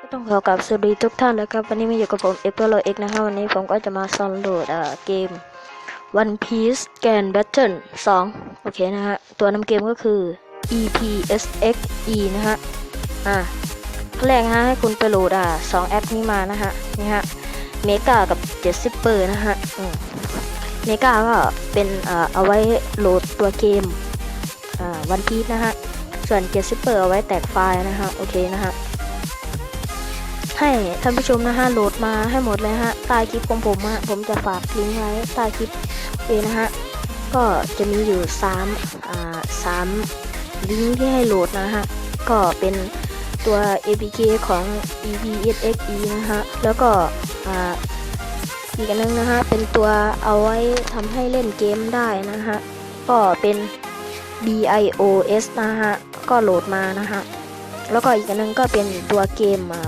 ก็ต้องขอกราบสวัสดีทุกท่านนะครับ วันนี้มาอยู่กับผมเอ็กซ์โลเอ็กนะครับวันนี้ผมก็จะมาซอนโหลดเอ่อเกม One Piece Grand Battle 2 โอเคนะฮะ ตัวนำเกมก็คือ EPSXE นะฮะ อ่าขั้นแรกนะฮะให้คุณไปโหลดอ่าสองแอปนี้มานะฮะ นี่ฮะเมกากับเจ็ดซิปเปอร์นะฮะเมกาก็เป็นเอ่อเอาไว้โหลดตัวเกมอ่า One Piece นะฮะ ส่วนเจ็ดซิปเปอร์เอาไว้แตกไฟล์นะฮะ โอเคนะฮะ ให้ท่านผู้ชมนะฮะโหลดมาให้หมดเลยฮะใต้คลิปของผมฮะผมจะฝากลิงก์ไว้ใต้คลิปเองนะฮะก็จะมีอยู่3อ่าสามลิงก์ที่ให้โหลดนะฮะก็เป็นตัว APK ของ EPSXE นะฮะแล้วก็อ่าอีกอันนึงนะฮะเป็นตัวเอาไว้ทำให้เล่นเกมได้นะฮะก็เป็น BIOS นะฮะก็โหลดมานะฮะแล้วก็อีกอันนึงก็เป็นตัวเกมอ่า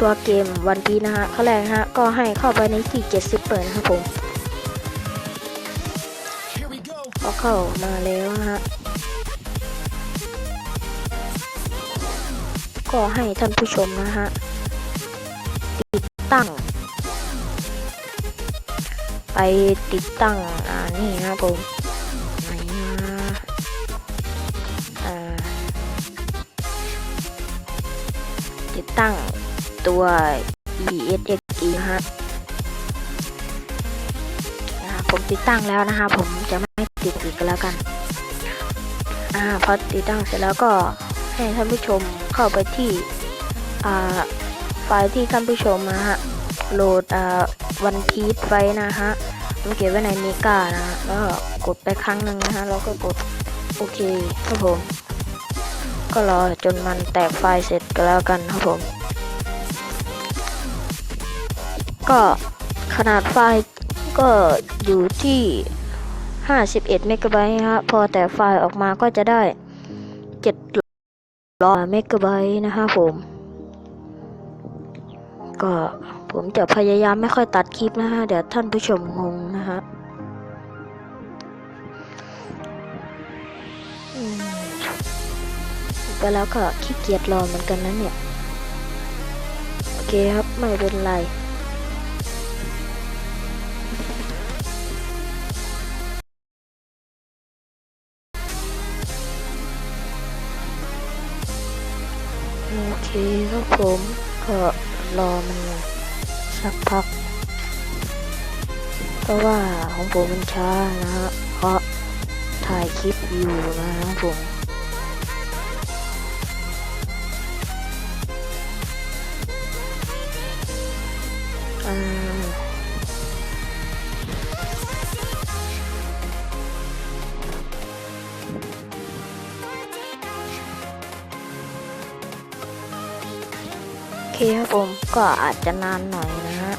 ตัวเกมวันพีนะฮะขั้นแรกฮะก็ให้เข้าไปในที่ 70 เปิดนะครับผมก็เข้ามาแล้วนะฮะก็ให้ท่านผู้ชมนะฮะติดตั้ง ไปติดตั้งอ่านี่นะครับผมไหนนะติดตั้ง ตัว ESXE ฮะผมติดตั้งแล้วนะคะ ผมจะไม่ติดอีกแล้วกัน อ่าพอติดตั้งเสร็จแล้วก็ให้ท่านผู้ชมเข้าไปที่อ่าไฟล์ที่ท่านผู้ชมนะฮะโหลดอ่าวันพีซไว้นะฮะมันเก็บไว้ในเมกานะแล้วก็กดไปครั้งหนึ่งนะฮะแล้วก็กดโอเคครับผม ก็รอจนมันแตกไฟล์เสร็จก็แล้วกันครับผม ก็ขนาดไฟล์ก็อยู่ที่ 51 เมกะไบต์ฮะ พอแต่ไฟล์ออกมาก็จะได้700เมกะไบต์นะฮะผม ก็ผมจะพยายามไม่ค่อยตัดคลิปนะฮะ เดี๋ยวท่านผู้ชมงงนะฮะไปแล้วก็ขี้เกียจรอเหมือนกันนะเนี่ย โอเคครับ ไม่เป็นไร โอเคครับผมก็รอมันสักพัก เพราะว่าของผมมันช้านะฮะเพราะถ่ายคลิปอยู่นะครับผมอ่า เคครับผมก็อาจจะนานหน่อยนะฮะ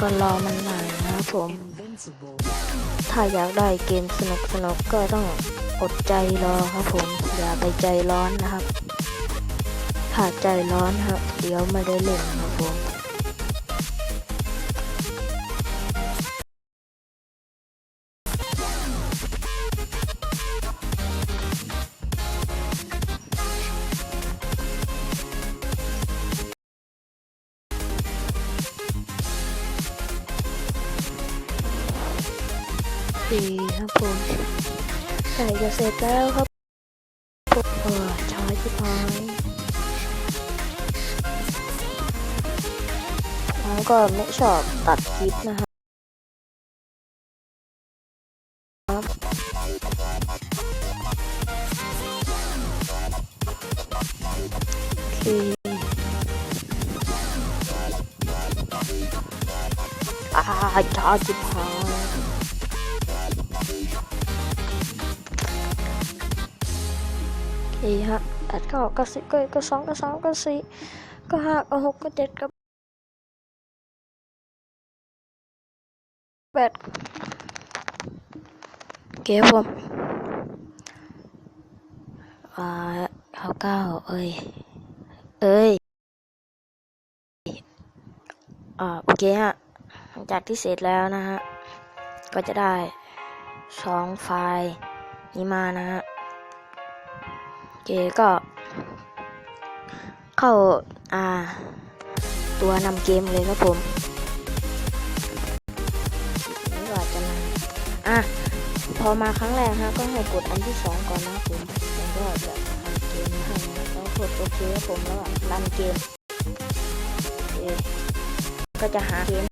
ก็รอมันหน่อยนะครับผม ถ้าอยากได้เกมสนุกสนุกก็ต้องอดใจรอครับผม อย่าไปใจร้อนนะครับ ถ้าใจร้อนครับ เดี๋ยวไม่ได้เล่นครับผม ดีครับผมใส่จะเสร็จแล้วครับผมเออช้าชิบหายผมก็ไม่ชอบตัดคลิปนะครับโอเคอ่าช้า ชิบหายโอเคฮะแปดก็ก็สิบก็ก็สองก็สามก็สี่ก็ห้าก็หกก็เจ็ดก็แปดเคครับผมอ่าข้าเก้าเอ้ย เอ้ยอ่าโอเคฮะหลังจากที่เสร็จแล้วนะฮะ ก็จะได้สองไฟล์นี้มานะฮะ เคก็ เข้าอ่า ตัวนำเกมเลยครับผมนี่ก็อาจะนาอะพอมาครั้งแรกฮะก็ให้กดอันที่สองก่อนนะผมผมก็จะทำเกมให้แล้วกดโอเคครับผมแล้วก็รันเกมเก็จะหาเกม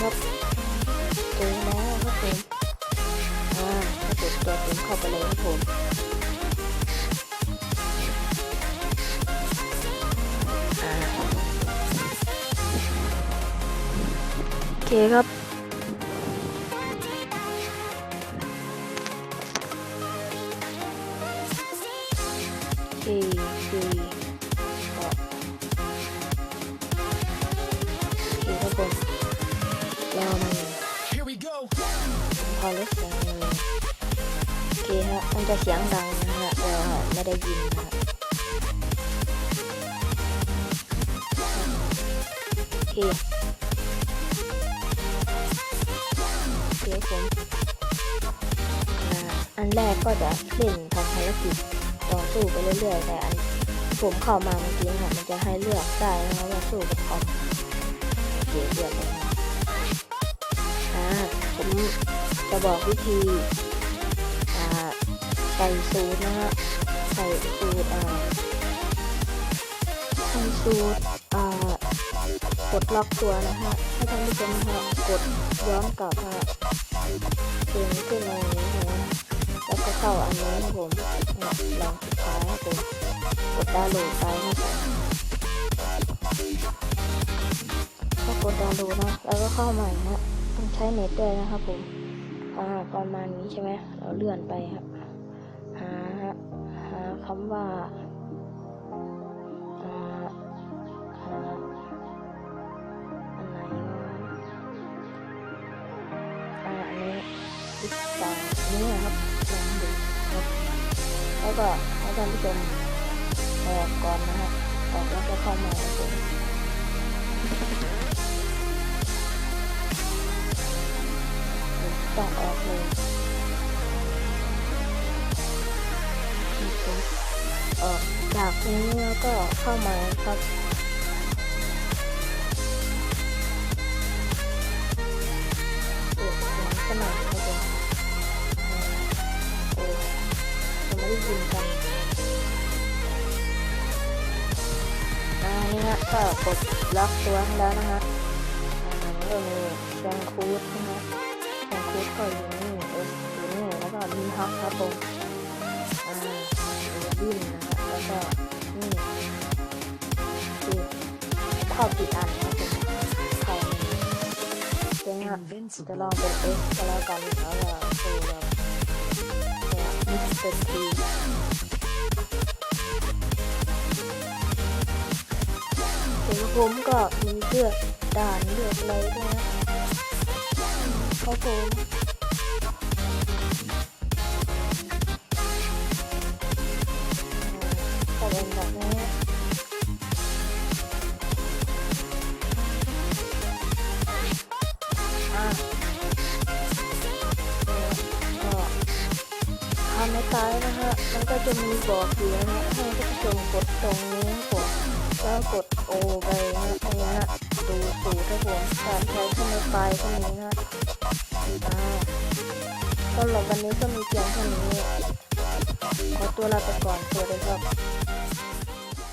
ครับเจอแล้วครับผมอ่าถ้าเกิดตัวผมเข้าไปเลยครับผมโอเคครับ อลดเสียงเลยโอเคฮะมันจะเสียงดังนะฮะแต่ว่าไม่ได้ยินนะฮะโอเคโอเคผมอันแรกก็จะเล่นทำภารกิจต่อสู้ไปเรื่อยๆแต่อันผมเข้ามาเมื่อกี้ค่ะมันจะให้เลือกได้นะครับว่าสู้กับคอมเคเลือกเลยนะอ่าผม จะบอกวิธีใส่สูตรนะฮะใส่สูตรใส่สูตรกดล็อกตัวนะฮะให้ท่านผู้ชมนะฮะกดย้อนกลับฮะเพียงขึ้นมาอย่างนี้นะแล้วก็เข้าอันนี้นะผมลองสุดท้ายนะผมกดดาวน์โหลดไปนะผมก็กดดาวน์โหลดนะแล้วก็เข้าใหม่นะต้องใช้เน็ตด้วยนะครับผม อ่าประมาณนี้ใช่ไหมเราเลื่อนไปครับ หาหาคำว่าอ่าหาอันไหนวะอ่าอันนี้ติดต่อนี้นะครับลองดูครับแล้วก็ให้ท่านผู้ชมออกก่อนนะฮะออกแล้วก็เข้ามาครับ ออกจากนี้แล้วก็เข้ามาครับเปิดเสียงสนั่นครับผมโอ้จะไม่ได้ยินกันอ่านี่ฮะก็กดล็อกตัวแล้วนะฮะอ่าแล้ก็มีแซงคูดนะฮะ แซงคูดก็อยู่นี่เอออยู่นี่แล้วก็มีฮักครับผมอ่าดินนะฮะแล้วก็นี่คือข้าปิดอันนะผมเข้าเจ๊งอะจะลองเป็นเอ็กซ์ก็แล้วกันแล้วก็คือเรามิสเตอร์ทีถึงผมก็มีเลือดด่านเลือดอะไรด้วยนะเขาผม เป็นแบบนี้อะก็ทำในซ้ายนะฮะ มันก็จะมีบอกอยู่นะฮะให้ท่านผู้ชมกดตรงนี้กดแล้วกดโอไปนะตรงนี้นะดูสูตรครับผมการใช้ข้างในไฟล์ตรงนี้นะอ่าก็หลับวันนี้ก็มีเพียงเท่านี้ขอตัวลาไปก่อนสวัสดีครับ